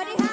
Everybody have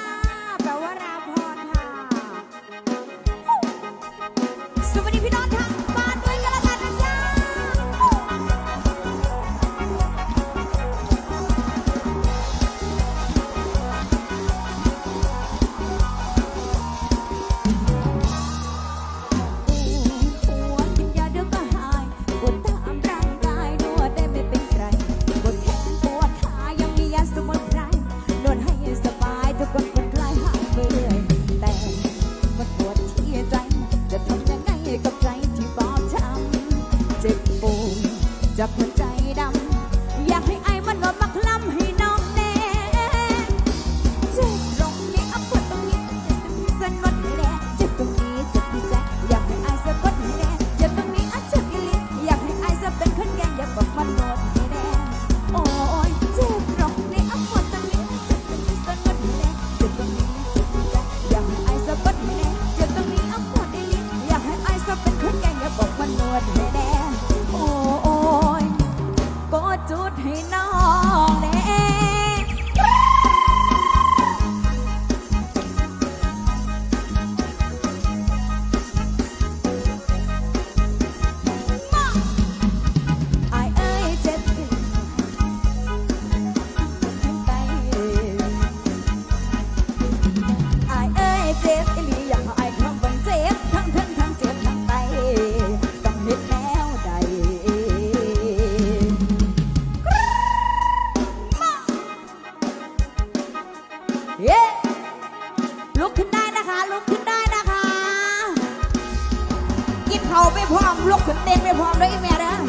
เขาไม่พร้อมลุกขึ้นเต้นไม่พร้อมด้วยแม่เด้อ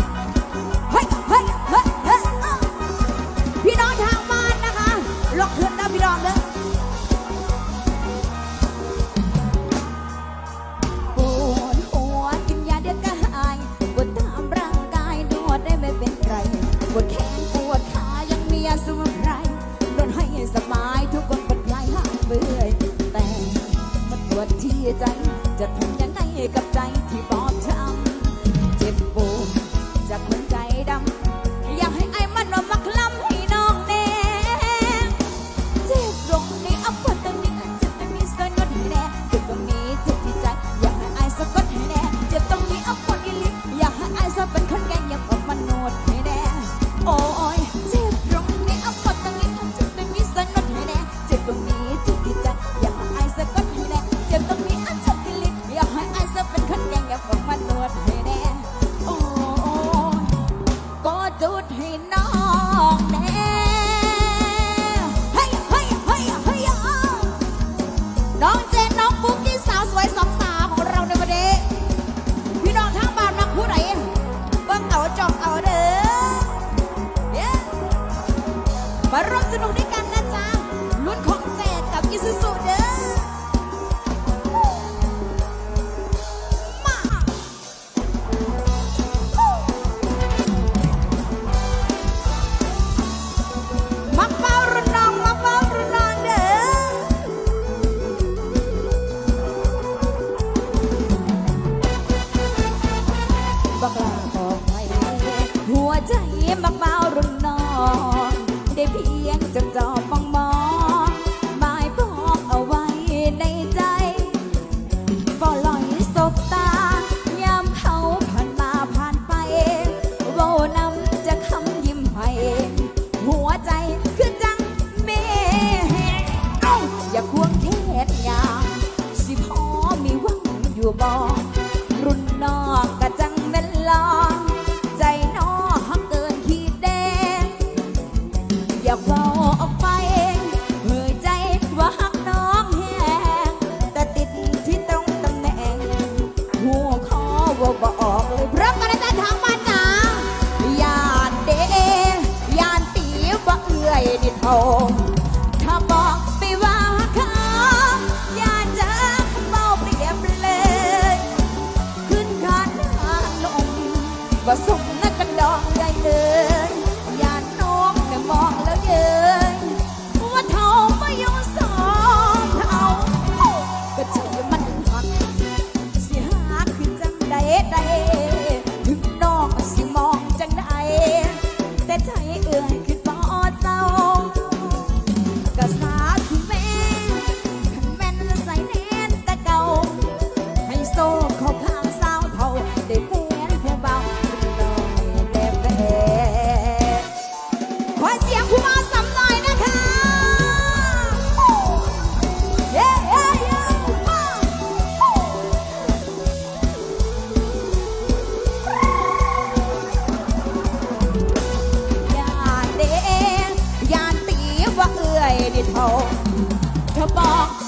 เฮ้ยเฮ้ยเฮ้ยเฮ้ยพี่น้องทางบ้านนะคะลุกขึ้นนะพี่น้องเด้อปวดหัวกินยาเดี๋ก็หายปวดตามร่างกายนวดได้ไม่เป็นไรปวดแขนปวดขายังมียาสมุนไรนวดให้สบายทุกคนปวดคลายาเบื่อแต่มัปวดที่ใจจะทำยังไงกับใจที่บอก เขาเธอบอก